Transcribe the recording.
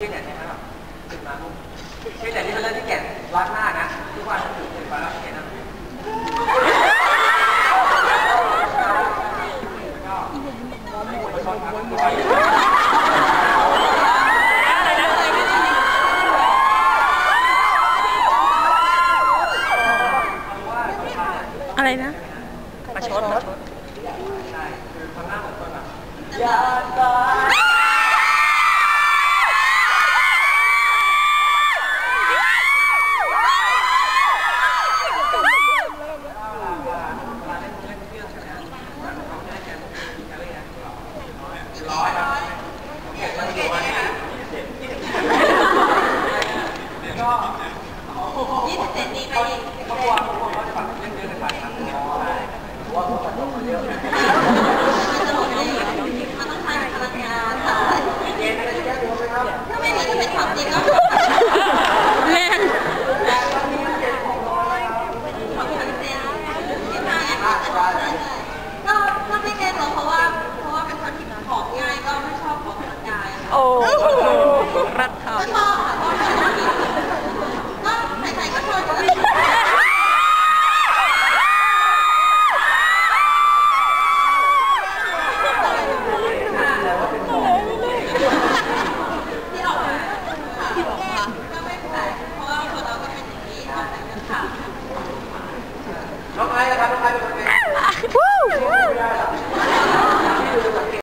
เช่นอย่างนี้นะครับตื่นมาปุ๊บเช่นอย่างนี้เป็นเรื่องที่แก่รักมากนะทุกวันตื่นตื่นมาแล้วแก่นะก็อะไรนะประชดประชดใช่คือทำหน้าเหมือนคนแบบอยากตาย ร้อยครับเก็บมาอยู่วันนี้ก็ ยี่สิบเจ็ดปีไปอีก เขาบอกว่าเขาจะแบบเล่นเยอะในฝันครับใช่ว่าเขาจะโดนเยอะ